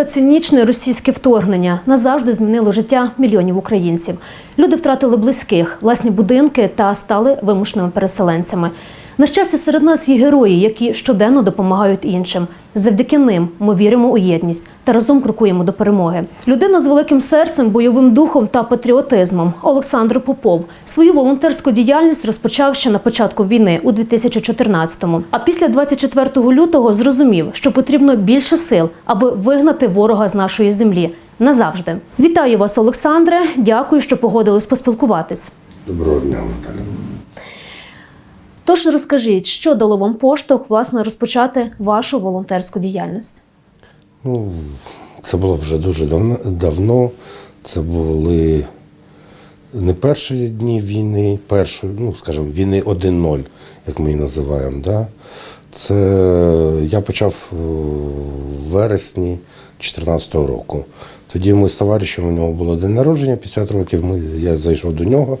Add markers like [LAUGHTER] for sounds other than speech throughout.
Та цинічне російське вторгнення назавжди змінило життя мільйонів українців. Люди втратили близьких, власні будинки та стали вимушеними переселенцями. На щастя, серед нас є герої, які щоденно допомагають іншим. Завдяки ним ми віримо у єдність та разом крокуємо до перемоги. Людина з великим серцем, бойовим духом та патріотизмом Олександр Попов свою волонтерську діяльність розпочав ще на початку війни у 2014-му. А після 24 лютого зрозумів, що потрібно більше сил, аби вигнати ворога з нашої землі назавжди. Вітаю вас, Олександре. Дякую, що погодились поспілкуватись. Доброго дня, Наталя. Тож розкажіть, що дало вам поштовх власне розпочати вашу волонтерську діяльність? Ну, це було вже дуже давно. Це були не перші дні війни, першої, ну, скажімо, війни 1-0, як ми її називаємо. Да? Це я почав е, в вересні 2014 року. Тоді ми з товаришем, у нього було день народження, 50 років. Ми, я зайшов до нього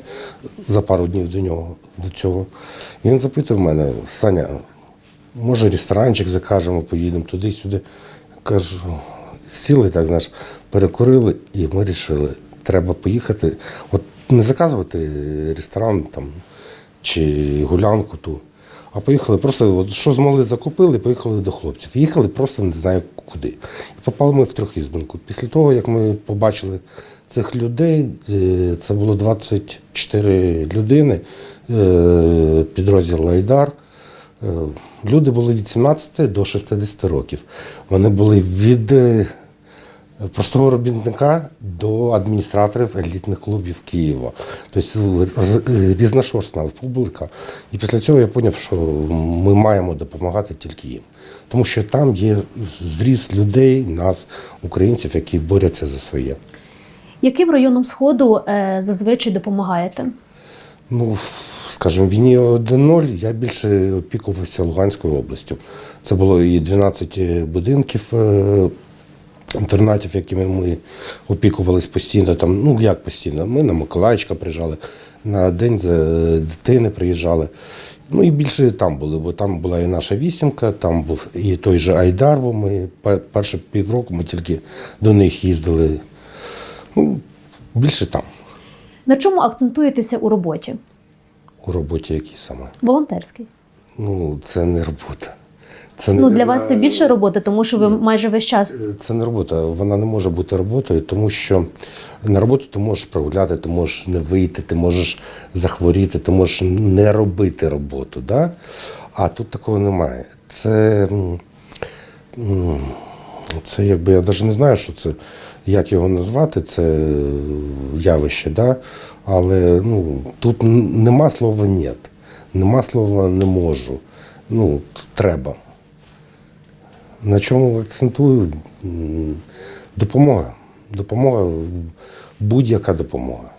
за пару днів до нього до цього. І він запитує мене, Саня, може ресторанчик закажемо, поїдемо туди-сюди. Кажу, сіли так, знаєш, перекурили, і ми вирішили, треба поїхати. От не заказувати ресторан там чи гулянку ту, а поїхали просто, от, що змогли, закупили, поїхали до хлопців. Їхали просто не знаю куди. І попали ми в трьохізбинку. Після того, як ми побачили цих людей, е, це було 24 людини, е, підрозділ Айдар. Е, Люди були від 17 до 60 років. Вони були від простого робітника до адміністраторів елітних клубів Києва. Тобто р- р- різношорстна публіка. І після цього я зрозумів, що ми маємо допомагати тільки їм. Тому що там є зріз людей, нас, українців, які борються за своє. Яким районам сходу е, зазвичай допомагаєте? Ну, скажімо, в війні 1-0 я більше опікувався Луганською областю. Це було і 12 будинків, е, інтернатів, якими ми опікувались постійно. Там, ну як постійно, ми на Миколаївчика приїжджали, на День за- дитини приїжджали. Ну і більше там були, бо там була і наша вісімка, там був і той же Айдар, бо ми пе- перші півроку ми тільки до них їздили. Ну, більше там, На чому акцентуєтеся у роботі? у роботі якій саме. Волонтерській. Ну, це не робота. Це Ну для вас це більше роботи, тому що ви майже весь час Це не робота. Вона не може бути роботою, тому що на роботу ти можеш прогуляти, ти можеш не вийти, ти можеш захворіти, ти можеш не робити роботу. Да? А тут такого немає. Це, це якби я навіть не знаю, що це, як його назвати, це явище, да? але ну, тут нема слова «нет», нема слова не можу. Ну, треба. На чому акцентую? Допомога. Допомога, будь-яка допомога.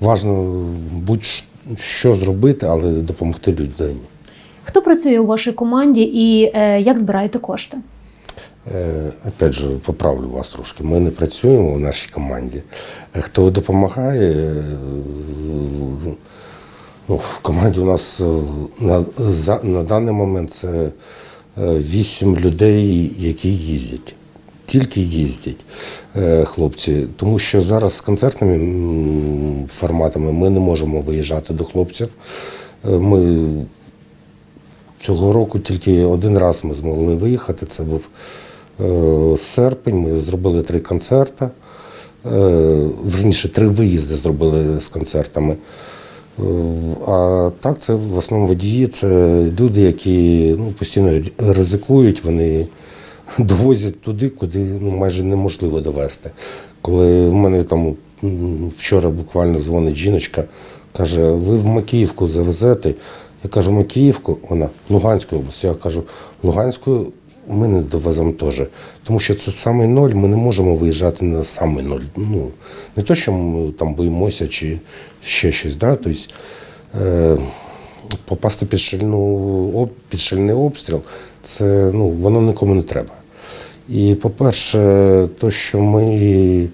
Важно будь-що зробити, але допомогти людині. хто працює у вашій команді і е, як збираєте кошти? Е, Опять же, поправлю вас трошки. Ми не працюємо в нашій команді. Е, Хто допомагає, е, ну, в команді у нас е, на, за, на даний момент це вісім людей, які їздять. Тільки їздять е, хлопці, тому що зараз з концертними форматами ми не можемо виїжджати до хлопців. Е, Ми Цього року тільки один раз ми змогли виїхати. Це був е, серпень. Ми зробили три концерти. Е, верніше, три виїзди зробили з концертами. А так, це в основному водії, це люди, які ну, постійно ризикують, вони довозять туди, куди ну, майже неможливо довести. Коли в мене там вчора буквально дзвонить жіночка, каже, ви в Макіївку завезете. Я кажу, Макіївку, вона Луганську область. Я кажу, Луганську ми не довеземо теж. Тому що це самий ноль, ми не можемо виїжджати на самий ноль. Ну, не то, що ми там боїмося чи ще щось. Да? Тобто, е, попасти під, шальну, під шальний обстріл, це ну, воно нікому не треба. І, по-перше, то, що ми,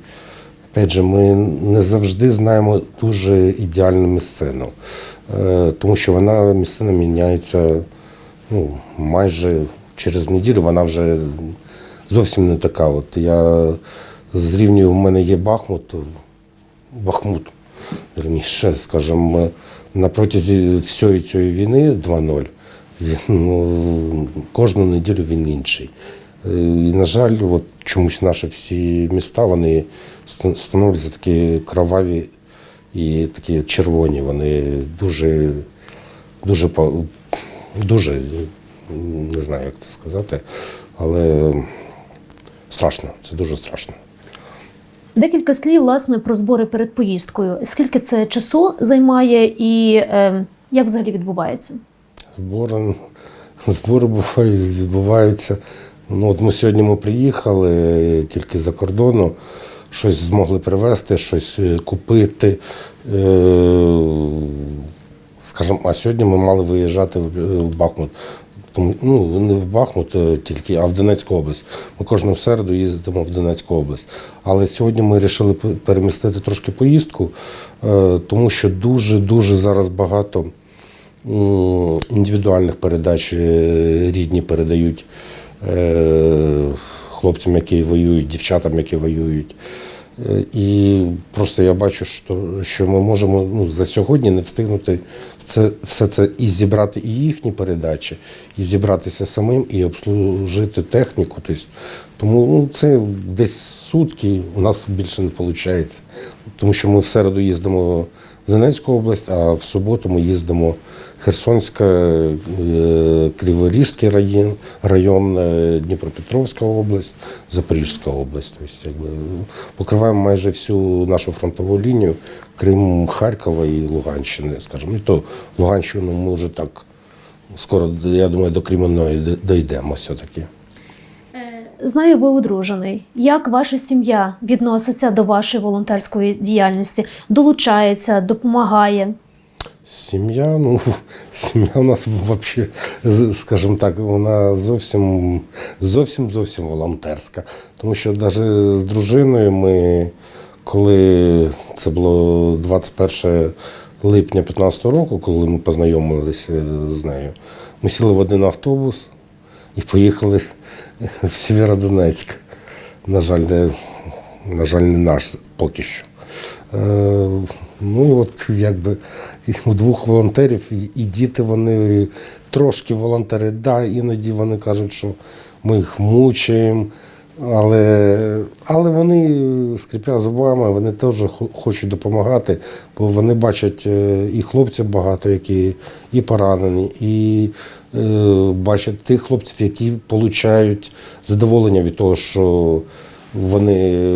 опять же, ми не завжди знаємо дуже ідеальну місцину, Е, тому що вона місцина міняється ну, майже через неділю, вона вже зовсім не така. От я зрівнюю, в мене є Бахмут, Бахмут, вірніше, скажімо, на протязі всієї цієї війни 2-0. він, Ну, кожну неділю він інший. Е, І, на жаль, от чомусь наші всі міста вони становляться такі кроваві і такі червоні. Вони дуже, дуже, дуже не знаю, як це сказати, але страшно, це дуже страшно. Декілька слів власне про збори перед поїздкою. Скільки це часу займає і е, як взагалі відбувається? Збори, збори бувають, відбуваються. Ну, от ми сьогодні ми приїхали тільки за кордону, щось змогли привезти, щось е, купити. Е, Скажімо, а сьогодні ми мали виїжджати е, в Бахмут. Ну, не в Бахмут е, тільки, а в Донецьку область. Ми кожну середу їздимо в Донецьку область. Але сьогодні ми вирішили перемістити трошки поїздку, е, тому що дуже-дуже зараз багато індивідуальних передач е, рідні передають хлопцям, які воюють, дівчатам, які воюють. І просто я бачу, що, що ми можемо ну, за сьогодні не встигнути це, все це і зібрати і їхні передачі, і зібратися самим, і обслужити техніку. Тобто, тому ну, це десь сутки у нас більше не виходить. Тому що ми в середу їздимо Донецьку область, а в суботу ми їздимо Херсонська, е, Криворіжський район, район е, Дніпропетровська область, Запорізька область. Тобто, якби, покриваємо майже всю нашу фронтову лінію, крім Харкова і Луганщини, скажімо. І то Луганщину ми вже так скоро, я думаю, до Кремінної дійдемо все-таки. Знаю, ви одружений. Як ваша сім'я відноситься до вашої волонтерської діяльності? Долучається, допомагає? Сім'я, ну, [LAUGHS] сім'я у нас взагалі, скажімо так, вона зовсім зовсім зовсім волонтерська. Тому що навіть з дружиною ми, коли це було 21 липня 2015 року, коли ми познайомилися з нею, ми сіли в один автобус і поїхали [LAUGHS] в Сєвєродонецьк. На жаль, де, на жаль, не наш поки що. Е, Ну от якби у двох волонтерів і діти вони трошки волонтери. Да, іноді вони кажуть, що ми їх мучаємо, але, але вони, скріпля зубами, вони теж хочуть допомагати, бо вони бачать е, і хлопців багато, які і поранені, і е, бачать тих хлопців, які отримують задоволення від того, що вони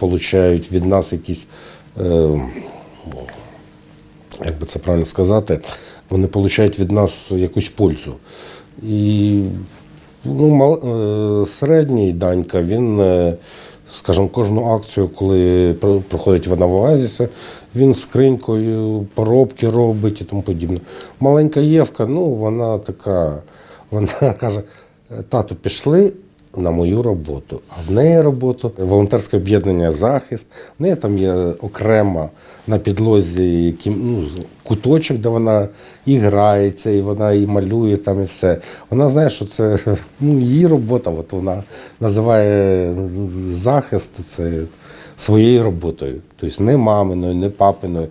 отримують від нас якісь. Е, як би це правильно сказати, вони отримують від нас якусь пользу. І ну, мал, е, середній Данька, він, е, скажімо, кожну акцію, коли проходить вона в Оазісі, він скринькою поробки робить і тому подібне. Маленька Євка, ну, вона така, [LAUGHS] вона каже, тату, пішли на мою роботу. А в неї робота волонтерське об'єднання захист. В неї там є окрема на підлозі ну, куточок, де вона і грається, і вона і малює там, і все. Вона знає, що це ну, її робота. От вона називає захист це своєю роботою. Тобто не маминою, не папиною,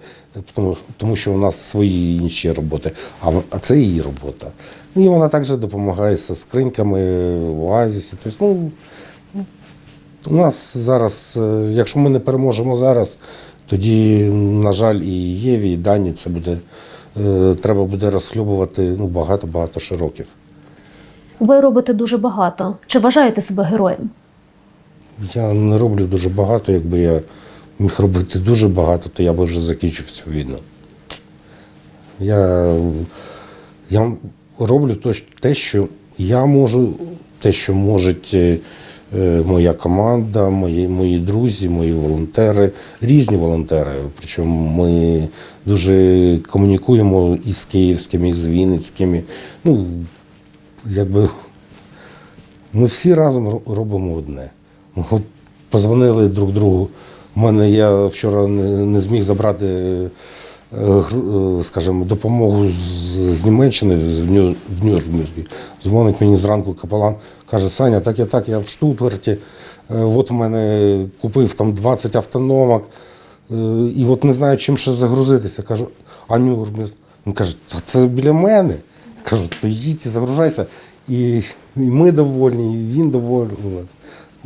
тому, тому що у нас свої інші роботи, а, це її робота. І вона також допомагає зі скриньками в оазісі. Тобто, ну, у нас зараз, е, якщо ми не переможемо зараз, тоді, на жаль, і Єві, і Дані це буде, е, треба буде розхльобувати ну, багато-багато ще років. Ви робите дуже багато. Чи вважаєте себе героєм? Я не роблю дуже багато. Якби я міг робити дуже багато, то я б вже закінчив цю війну. Я, я роблю те, що я можу, те, що може е, моя команда, мої, мої друзі, мої волонтери, різні волонтери. Причому ми дуже комунікуємо і з київськими, і з вінницькими. Ну, якби ми всі разом робимо одне. От позвонили друг другу. У мене я вчора не, не зміг забрати е, скажімо, допомогу з, з Німеччини з Ню- в Нюрнберзі. Дзвонить мені зранку капелан, каже, Саня, так і так, я в Штутгарті, е, от в мене купив там 20 автономок, е, і от не знаю, чим ще загрузитися. Кажу, а Нюрнберг? Він каже, «Та це біля мене. Я кажу, то їдь і загружайся. І, і ми довольні, і він довольний.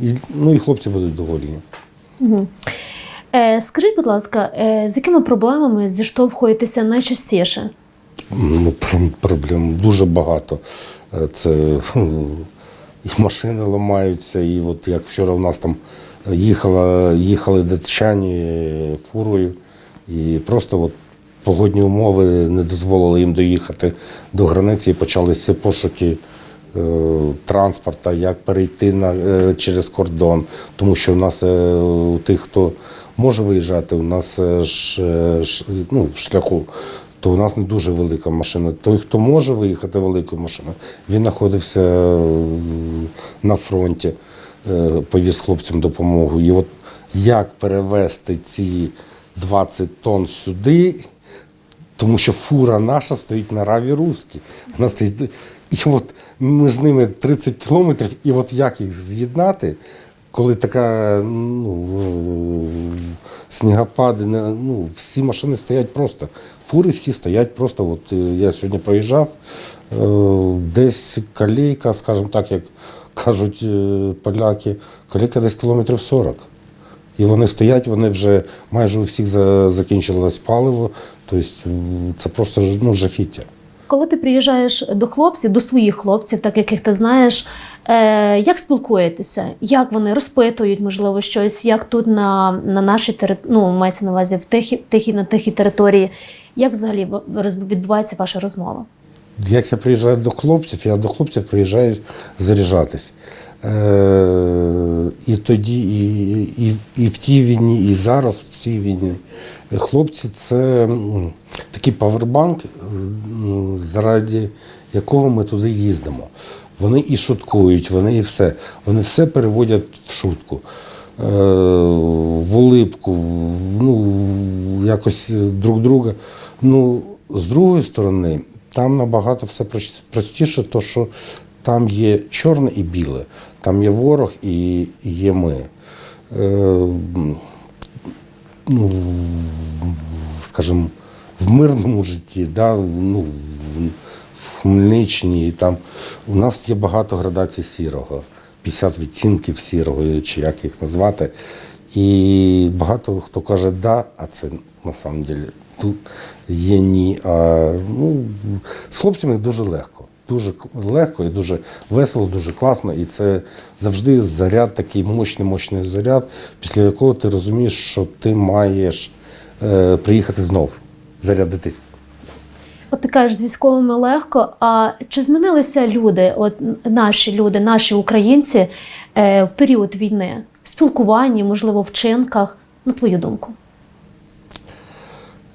І, ну і хлопці будуть довольні. Е, скажіть, будь ласка, е, з якими проблемами зіштовхуєтеся найчастіше? Ну, проблем дуже багато. Е, Це і машини ламаються, і от як вчора у нас там їхала, їхали датчані фурою, і просто от погодні умови не дозволили їм доїхати до границі і почалися пошуки е, транспорта, як перейти на, е, через кордон. Тому що у нас е, у тих, хто може виїжджати, у нас ж, ну, в шляху то у нас не дуже велика машина. Той, хто може виїхати великою машиною, він знаходився на фронті, повіз хлопцям допомогу. І от як перевезти ці 20 тонн сюди, тому що фура наша стоїть на раві Руській. Вона стоїть. І от між ними 30 кілометрів, і от як їх з'єднати, коли така ну, е, снігопади, ну, всі машини стоять просто. Фури всі стоять просто. От е, я сьогодні проїжджав, е, десь калійка, скажімо так, як кажуть е, поляки, калійка десь кілометрів 40. І вони стоять, вони вже майже у всіх закінчилось паливо. Тобто це просто ну, жахіття. Коли ти приїжджаєш до хлопців, до своїх хлопців, так яких ти знаєш, е, як спілкуєтеся? Як вони розпитують, можливо, щось, як тут на, на нашій території, ну, мається на увазі в тихій, тихій, на тихій території, як взагалі відбувається ваша розмова? Як я приїжджаю до хлопців, я до хлопців приїжджаю заряджатись. Е, і тоді, і, і, і в тій війні, і зараз в цій війні. Хлопці це такий павербанк, е, заради якого ми туди їздимо. Вони і шуткують, вони і все. Вони все переводять в шутку. Е, в улипку, ну, якось друг друга. Ну, з другої сторони, там набагато все простіше, то що там є чорне і біле, там є ворог і і є ми. Ну, скажімо, в мирному житті, да, ну, в, Хмельниччині, там у нас є багато градацій сірого, 50 відцінків сірого, чи як їх назвати. І багато хто каже да, а це на самом деле тут є ні. А, ну, з хлопцями дуже легко. Дуже легко і дуже весело, дуже класно. І це завжди заряд, такий мощний, мощний заряд, після якого ти розумієш, що ти маєш е, приїхати знов, зарядитись. От ти кажеш, з військовими легко. А чи змінилися люди, от наші люди, наші українці е, в період війни в спілкуванні, можливо, в чинках? На твою думку?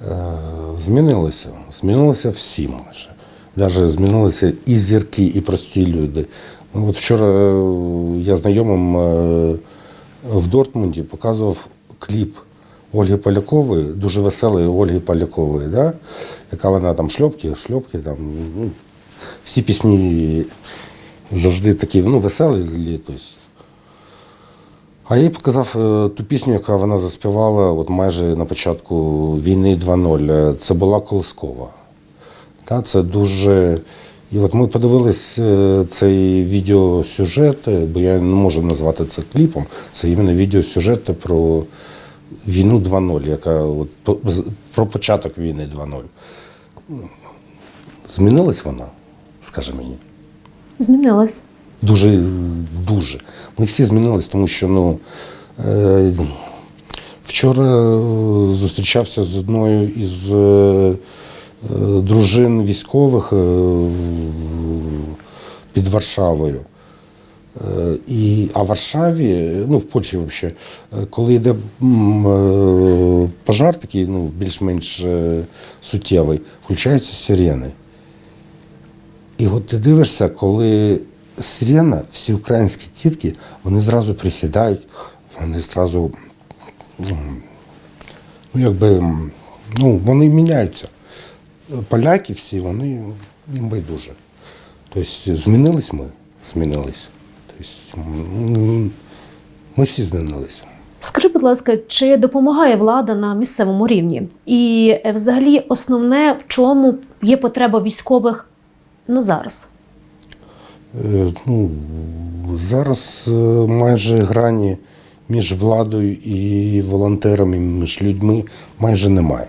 Е, Змінилося. Змінилися всі майже. Навіть змінилися і зірки, і прості люди. Ну, От вчора е, я знайомим е, в Дортмунді показував кліп Ольги Полякової, дуже веселої Ольги Полякової, да? яка вона там шльопки, шльопки, там, ну, всі пісні завжди такі ну, веселі. Тобто, а я їй показав е, ту пісню, яка вона заспівала от майже на початку війни 2.0. Е, Це була Колискова. Та, це дуже. І от ми подивились е, цей відеосюжет, е, бо я не можу назвати це кліпом. Це іменно відеосюжет про війну 2.0, яка от, про початок війни 2.0. Змінилась вона, скаже мені. Змінилось. Дуже, дуже. Ми всі змінились, тому що ну, е, вчора зустрічався з одною із дружин військових е, під Варшавою. Е, І, а в Варшаві, ну в Польщі взагалі, е, коли йде пожар такий, ну, більш-менш суттєвий, включаються сирени. І от ти дивишся, коли сирена, всі українські тітки, вони зразу присідають, вони зразу, ну якби м, Ну, вони міняються. Поляки всі, вони їм байдуже. Тобто змінились ми, змінились. Тобто, ми всі змінилися. Скажи, будь ласка, чи допомагає влада на місцевому рівні? І е, взагалі основне, в чому є потреба військових на зараз? Е, Ну, зараз е, майже грані між владою і волонтерами, між людьми майже немає.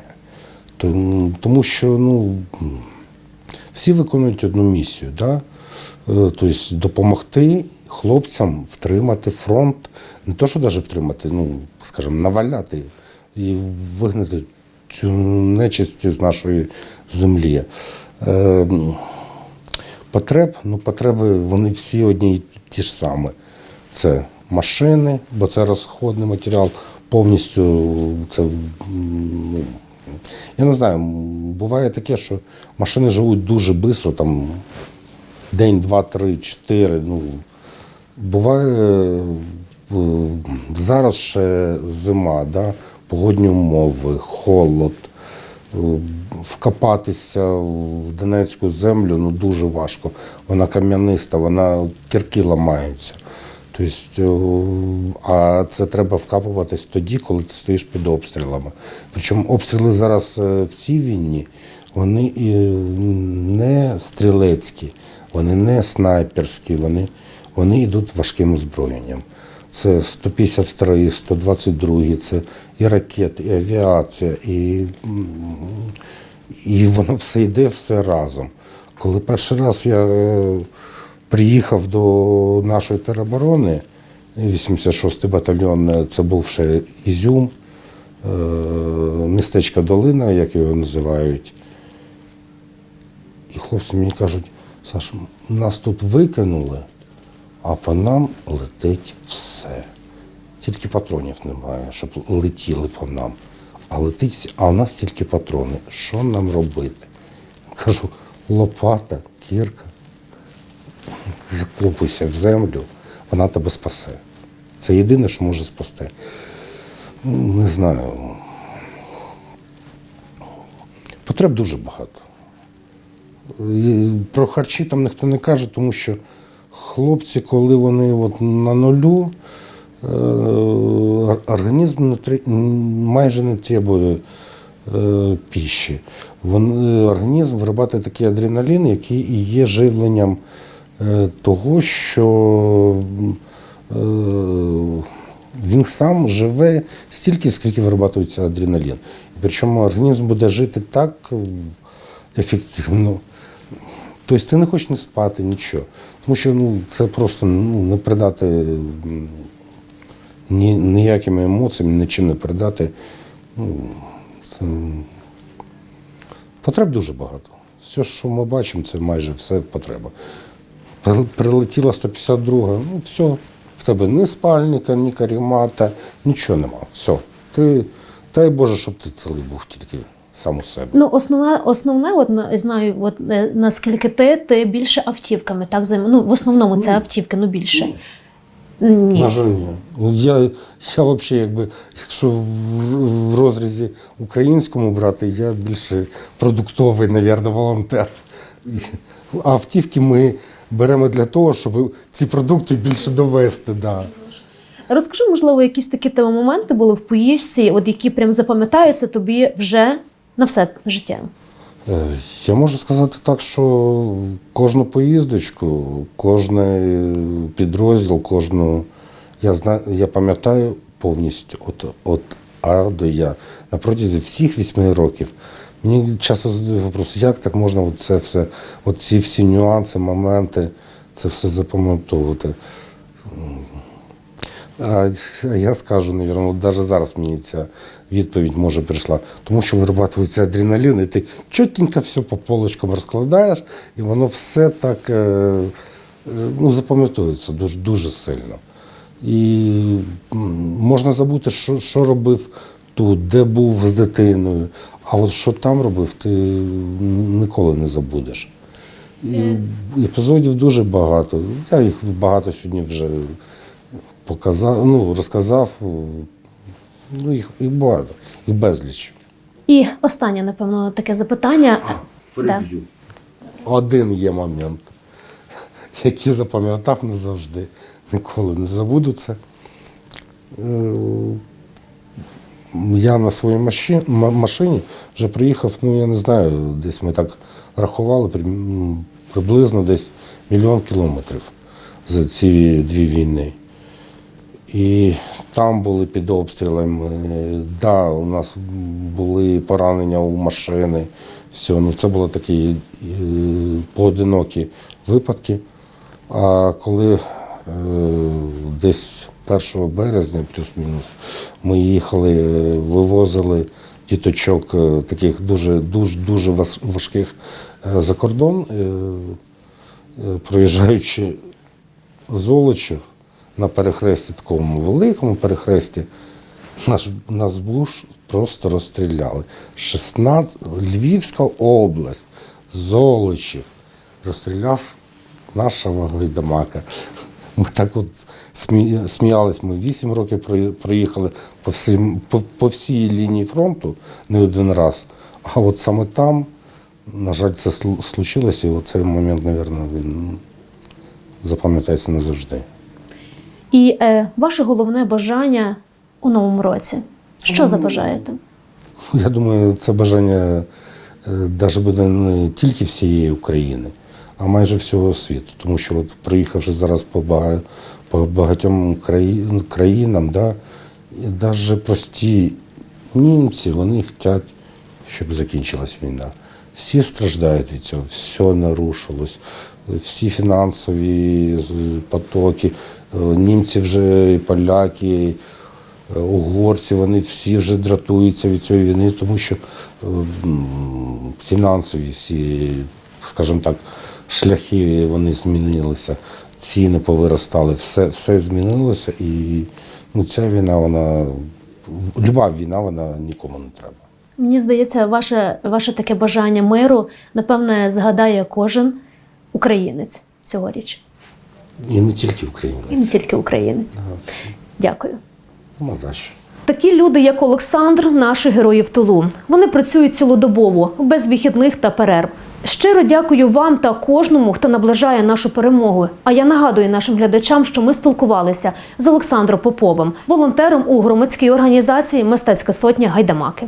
Тому, тому що ну, всі виконують одну місію. Да? Е, Тобто допомогти хлопцям втримати фронт, не то, що навіть втримати, ну, скажімо, наваляти і вигнати цю нечисть з нашої землі. Е, Потреб, ну потреби вони всі одні й ті ж самі. Це машини, бо це розходний матеріал, повністю це. ну, Я не знаю, буває таке, що машини живуть дуже швидко, там день, два, три, чотири. Ну, буває е, зараз ще зима, да? погодні умови, холод. Е, Вкопатися в Донецьку землю ну, дуже важко. Вона кам'яниста, вона кірки ламаються. Тобто, е, а це треба вкапуватись тоді, коли ти стоїш під обстрілами. Причому обстріли зараз е, в цій війні, вони не стрілецькі, вони не снайперські, вони, вони йдуть важким озброєнням. Це 152, 122, це і ракети, і авіація, і, і воно все йде все разом. Коли перший раз я е, приїхав до нашої тероборони, 86-й батальйон, це був ще Ізюм, е, містечко Долина, як його називають. І хлопці мені кажуть, Саш, нас тут викинули, а по нам летить все. Тільки патронів немає, щоб летіли по нам. А летить, а у нас тільки патрони. Що нам робити? Кажу, лопата, кірка. Закопуйся в землю, вона тебе спасе. Це єдине, що може спасти. Ну, Не знаю. Потреб дуже багато. Про харчі там ніхто не каже, тому що хлопці, коли вони от на нулю, е, організм майже не требує е, піші. Організм виробляє такий адреналін, який і є живленням е, того, що е, він сам живе стільки, скільки виробляється адреналін. Причому організм буде жити так е, ефективно. Тобто ти не хочеш не спати, нічого. Тому що ну, це просто ну, не передати ні, ніякими емоціями, нічим не передати. Ну, це... Потреб дуже багато. Все, що ми бачимо, це майже все потреба. При- Прилетіла 152, ну все, в тебе ні спальника, ні карімата, нічого нема. Все. Ти, дай Боже, щоб ти цілий був тільки сам у себе. Ну, основне, основне, от знаю, от е, наскільки ти, ти більше автівками, так займ... Ну, в основному це автівки, ну більше. Ні. На жаль, ні. Ну, Я, я взагалі, якби, якщо в, в розрізі українському брати, я більше продуктовий, мабуть, волонтер. А автівки ми беремо для того, щоб ці продукти більше довести. Да. Розкажи, можливо, якісь такі тебе моменти були в поїздці, от які прям запам'ятаються тобі вже на все життя. Е, Я можу сказати так, що кожну поїздочку, кожен підрозділ, кожну. Я знаю, я пам'ятаю повністю от, от А до Я на протязі всіх вісьми років. Мені часто задають вопрос, як так можна от це все, от всі нюанси, моменти, це все запам'ятовувати. А я скажу, навірно, от навіть зараз мені ця відповідь може прийшла. Тому що виробляється адреналін, і ти чотенько все по полочкам розкладаєш, і воно все так е, е, ну, запам'ятовується дуже, дуже сильно. І можна забути, що, що робив тут, де був з дитиною. А от що там робив, ти ніколи не забудеш. І епізодів дуже багато. Я їх багато сьогодні вже показав, ну, розказав. Ну, їх, їх багато, їх безліч. І останнє, напевно, таке запитання. Да. Один є момент, який запам'ятав назавжди. Ніколи не забуду це. Е, Я на своїй машині, машині вже приїхав, ну я не знаю, десь ми так рахували, приблизно десь мільйон кілометрів за ці дві війни. І там були під обстрілами. Да, у нас були поранення у машини. Все, ну це були такі е, поодинокі випадки. А коли е, десь 1 березня, плюс-мінус, ми їхали, е, вивозили діточок е, таких дуже дуже дуже важких е, за кордон, проїжджаючи Золочів на перехресті, такому великому перехресті, наш, нас буш просто розстріляли. 16, Львівська область, Золочів, розстріляв нашого гайдамака. Ми так от сміялись, ми 8 років проїхали по, всім, по, по всій лінії фронту не один раз. А от саме там, на жаль, це случилося, і оцей момент, мабуть, він запам'ятається назавжди. І е, ваше головне бажання у новому році. Що забажаєте? Я думаю, це бажання навіть буде не тільки всієї України, а майже всього світу. Тому що, от, приїхавши зараз по, бага- по багатьом краї- країнам, да, і навіть прості німці, вони хочуть, щоб закінчилась війна. Всі страждають від цього, все нарушилось, всі фінансові потоки, е, німці вже і поляки, е, угорці, вони всі вже дратуються від цієї війни, тому що е, фінансові всі, скажімо так, шляхи вони змінилися, ціни повиростали, все, все змінилося і ну, ця війна, вона, люба війна, вона нікому не треба. Мені здається, ваше, ваше таке бажання миру, напевне, згадає кожен українець цьогоріч. І не тільки І не тільки українець. Дякую. Нема за що. Такі люди, як Олександр, наші герої в тилу. Вони працюють цілодобово, без вихідних та перерв. Щиро дякую вам та кожному, хто наближає нашу перемогу. А я нагадую нашим глядачам, що ми спілкувалися з Олександром Поповим, волонтером у громадській організації Мистецька сотня Гайдамаки.